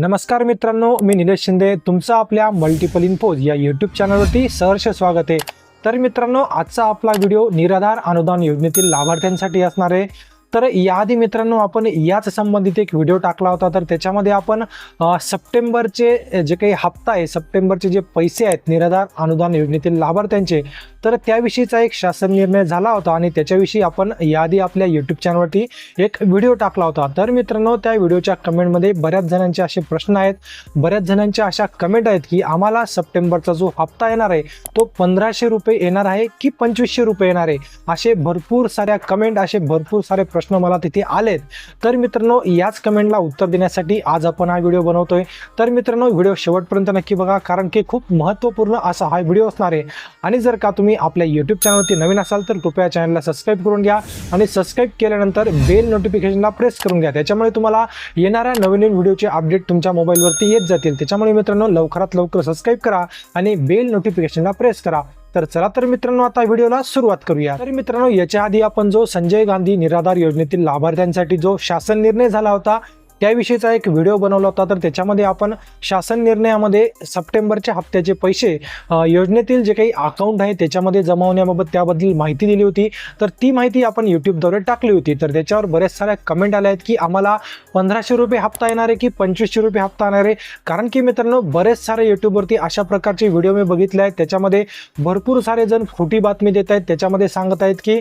नमस्कार मित्रांनो मी निलेश शिंदे. तुमचं आपल्या मल्टिपल इन्फोज या यूट्यूब चॅनलवरती सहर्ष स्वागत आहे. तर मित्रांनो आजचा आपला व्हिडिओ निराधार अनुदान योजनेतील लाभार्थ्यांसाठी असणार आहे. तर याआधी मित्रांनो आपण याच संबंधित एक व्हिडिओ टाकला होता. तर त्याच्यामध्ये आपण सप्टेंबरचे जे काही हप्ता आहे सप्टेंबरचे जे पैसे आहेत निराधार अनुदान योजनेतील लाभार्थ्यांचे तर त्याविषयीचा एक शासन निर्णय झाला होता आणि त्याच्याविषयी आपण याआधी आपल्या यूट्यूब चॅनलवरती एक व्हिडिओ टाकला होता. तर मित्रांनो त्या व्हिडिओच्या कमेंटमध्ये बऱ्याच जणांचे असे प्रश्न आहेत. बऱ्याच जणांच्या अशा कमेंट आहेत की आम्हाला सप्टेंबरचा जो हप्ता येणार आहे तो पंधराशे रुपये येणार आहे की पंचवीसशे रुपये येणार आहे? असे भरपूर साऱ्या कमेंट असे भरपूर सारे प्रश्न मला तिथे आलेत. तर मित्रांनो याच कमेंटला उत्तर देण्यासाठी आज आपण हा व्हिडिओ बनवतोय. तर मित्रांनो व्हिडिओ शेवटपर्यंत नक्की बघा कारण की खूप महत्त्वपूर्ण असा हा व्हिडिओ असणार आहे. आणि जर का तुम्ही आपल्या यूट्यूब चॅनलवरती नवीन असाल तर कृपया चॅनलला सबस्क्राईब करून घ्या. आणि सबस्क्राईब केल्यानंतर बेल नोटिफिकेशनला प्रेस करून घ्या. त्याच्यामुळे तुम्हाला येणाऱ्या नवीन नवीन व्हिडिओचे अपडेट तुमच्या मोबाईलवरती येत जातील. त्याच्यामुळे मित्रांनो लवकरात लवकर सबस्क्राईब करा आणि बेल नोटिफिकेशनला प्रेस करा. तर चला तर मित्रांनो आता व्हिडिओला सुरुवात करूया. तर मित्रांनो याच्या आधी आपण जो संजय गांधी निराधार योजनेतील लाभार्थ्यांसाठी जो शासन निर्णय झाला होता त्याविषयीचा एक व्हिडिओ बनवला होता. तर त्याच्यामध्ये आपण शासन निर्णयामध्ये सप्टेंबरच्या हप्त्याचे पैसे योजनेतील जे काही अकाउंट आहे त्याच्यामध्ये जमा होण्याबाबत त्याबद्दल माहिती दिली होती. तर ती माहिती आपण यूट्यूबद्वारे टाकली होती. तर त्याच्यावर बऱ्याच साऱ्या कमेंट आल्या आहेत की आम्हाला पंधराशे रुपये हप्ता येणार आहे की पंचवीसशे रुपये हप्ता येणार आहे? कारण की मित्रांनो बरेच सारे यूट्यूबवरती अशा प्रकारचे व्हिडिओ मी बघितले आहेत. त्याच्यामध्ये भरपूर सारे जण खोटी बातमी देत आहेत. त्याच्यामध्ये सांगत आहेत की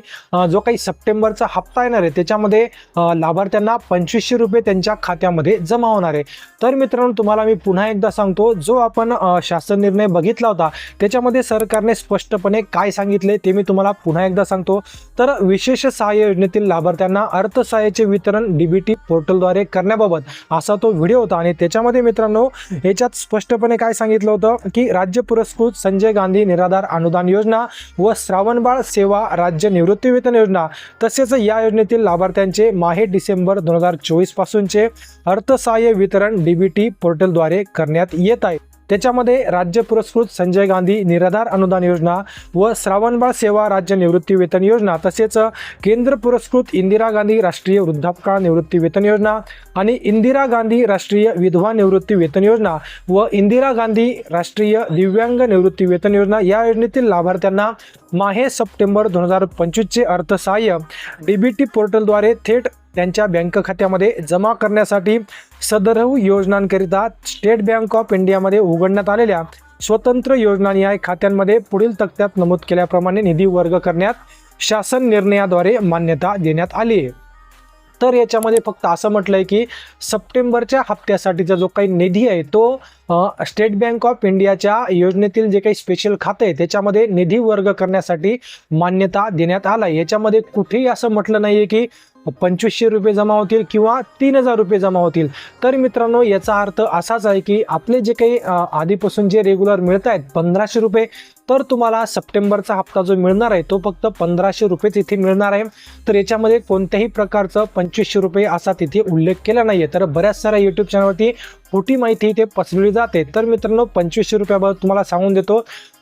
जो काही सप्टेंबरचा हप्ता येणार आहे त्याच्यामध्ये लाभार्थ्यांना पंचवीसशे रुपये त्यांच्या खात्यामध्ये जमा होणार आहे. तर मित्रांनो तुम्हाला मी पुन्हा एकदा सांगतो जो आपण शासन निर्णय बघितला होता त्याच्यामध्ये सरकारने स्पष्टपणे काय सांगितले ते मी तुम्हाला पुन्हा एकदा सांगतो. तर विशेष सहाय्य योजनेतील लाभार्थ्यांना अर्थसहाय्याचे वितरण डीबीटी पोर्टलद्वारे करण्याबाबत असा तो व्हिडिओ होता. आणि त्याच्यामध्ये मित्रांनो याच्यात स्पष्टपणे काय सांगितलं होतं की राज्य पुरस्कृत संजय गांधी निराधार अनुदान योजना व श्रावणबाळ सेवा राज्य निवृत्ती वेतन योजना तसेच या योजनेतील लाभार्थ्यांचे माहे डिसेंबर दोन हजार चोवीस पासूनचे अर्थसहाय्य वितरण डीबीटी पोर्टलद्वारे करण्यात येत आहे. त्याच्यामध्ये राज्य पुरस्कृत संजय गांधी निराधार अनुदान योजना व श्रावणबाळ सेवा राज्य निवृत्ती वेतन योजना तसेच केंद्र पुरस्कृत इंदिरा गांधी राष्ट्रीय वृद्धापकाळ निवृत्ती वेतन योजना आणि इंदिरा गांधी राष्ट्रीय विधवा निवृत्ती वेतन योजना व इंदिरा गांधी राष्ट्रीय दिव्यांग निवृत्ती वेतन योजना या योजनेतील लाभार्थ्यांना माहे सप्टेंबर दोन हजार पंचवीसचे अर्थसहाय्य डीबीटी पोर्टलद्वारे थेट त्यांच्या बँक खात्यामध्ये जमा करण्यासाठी सदर योजनांकरिता स्टेट बँक ऑफ इंडियामध्ये उघडण्यात आलेल्या स्वतंत्र योजनानिहाय खात्यांमध्ये पुढील तक्त्यात नमूद केल्याप्रमाणे निधी वर्ग करण्यात शासन निर्णयाद्वारे मान्यता देण्यात आली. आहे तर याच्यामध्ये फक्त असं म्हटलंय की सप्टेंबरच्या हप्त्यासाठीचा जो काही निधी आहे तो स्टेट बँक ऑफ इंडियाच्या योजनेतील जे काही स्पेशल खातं आहे त्याच्यामध्ये निधी वर्ग करण्यासाठी मान्यता देण्यात आला याच्यामध्ये कुठेही असं म्हटलं नाही आहे की पंचवीसशे रुपये जमा होतील किंवा तीन हजार रुपये जमा होतील. तर मित्रांनो याचा अर्थ असाच आहे की आपले जे काही आधीपासून जे रेग्युलर मिळत आहेत पंधराशे रुपये तर तुम्हाला सप्टेंबरचा हप्ता जो मिळणार आहे तो फक्त पंधराशे रुपयेच इथे मिळणार आहे. तर याच्यामध्ये कोणत्याही प्रकारचं पंचवीसशे रुपये असा तिथे उल्लेख केला नाही आहे तर बऱ्याच साऱ्या यूट्यूब चॅनलवरती खोटी माहिती इथे पसरली जाते. तर मित्रांनो पंचवीसशे रुपयाबाबत तुम्हाला सांगून देतो.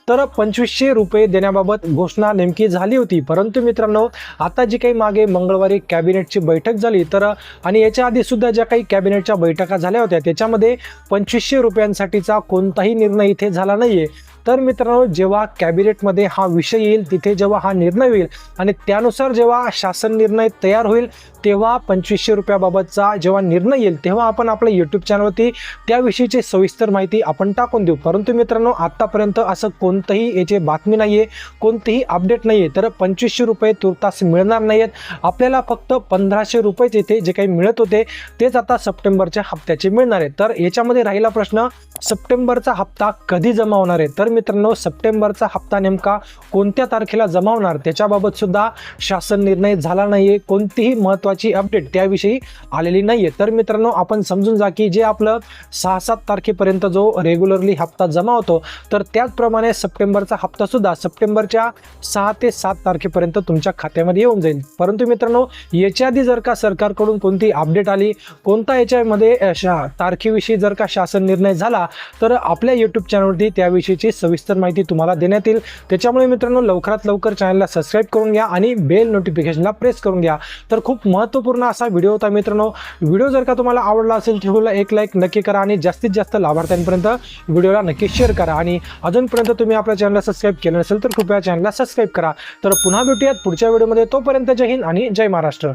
तर पंचवीसशे रुपये देण्याबाबत घोषणा नेमकी झाली होती. परंतु मित्रांनो आता जी काही मागे मंगळवारी कॅबिनेटची बैठक झाली तर आणि याच्या आधी सुद्धा ज्या काही कॅबिनेटच्या बैठका झाल्या होत्या त्याच्यामध्ये पंचवीसशे रुपयांसाठीचा कोणताही निर्णय इथे झाला नाहीये. तर मित्रांनो जेव्हा कॅबिनेटमध्ये हा विषय येईल तिथे जेव्हा हा निर्णय होईल आणि त्यानुसार जेव्हा शासन निर्णय तयार होईल तेव्हा पंचवीसशे रुपयाबाबतचा जेव्हा निर्णय येईल तेव्हा आपण आपल्या यूट्यूब चॅनलवरती त्याविषयीची सविस्तर माहिती आपण टाकून देऊ. परंतु मित्रांनो आत्तापर्यंत असं कोणतंही याची बातमी नाही आहे कोणतीही अपडेट नाही आहे तर पंचवीसशे रुपये तुर्तास मिळणार नाही आहेत आपल्याला फक्त पंधराशे रुपयेच येथे जे काही मिळत होते तेच आता सप्टेंबरच्या हप्त्याचे मिळणार आहे तर याच्यामध्ये राहिला प्रश्न सप्टेंबरचा हप्ता कधी जमा होणार आहे? तर मित्रांनो सप्टेंबरचा हप्ता नेमका कोणत्या तारखेला जमावणार? त्याच्याबाबत सुद्धा शासन निर्णय झाला नाही आहे कोणतीही महत्त्वाची अपडेट त्याविषयी आलेली नाही आहे तर मित्रांनो आपण समजून जा की जे आपलं सहा सात तारखेपर्यंत जो रेग्युलरली हप्ता जमा होतो तर त्याचप्रमाणे सप्टेंबरचा हप्ता सुद्धा सप्टेंबरच्या सहा ते सात तारखेपर्यंत तुमच्या खात्यामध्ये येऊन जाईल. परंतु मित्रांनो याच्या आधी जर का सरकारकडून कोणती अपडेट आली कोणता याच्यामध्ये तारखेविषयी जर का शासन निर्णय झाला तर आपल्या यूट्यूब चॅनलवरती त्याविषयीची सविस्तर माहिती तुम्हाला देण्यात येईल. त्याच्यामुळे मित्रांनो लवकरात लवकर चॅनलला सबस्क्राईब करून घ्या आणि बेल नोटिफिकेशनला प्रेस करून घ्या. तर खूप महत्त्वपूर्ण असा व्हिडिओ होता मित्रांनो. व्हिडिओ जर का तुम्हाला आवडला असेल तर एक लाईक नक्की करा आणि जास्तीत जास्त लाभार्थ्यांपर्यंत व्हिडिओला नक्की शेअर करा. आणि अजूनपर्यंत तुम्ही आपल्या चॅनलला सबस्क्राईब केलं नसेल तर कृपया चॅनलला सबस्क्राईब करा. तर पुन्हा भेटूयात पुढच्या व्हिडिओमध्ये तोपर्यंत जय हिंद आणि जय महाराष्ट्र.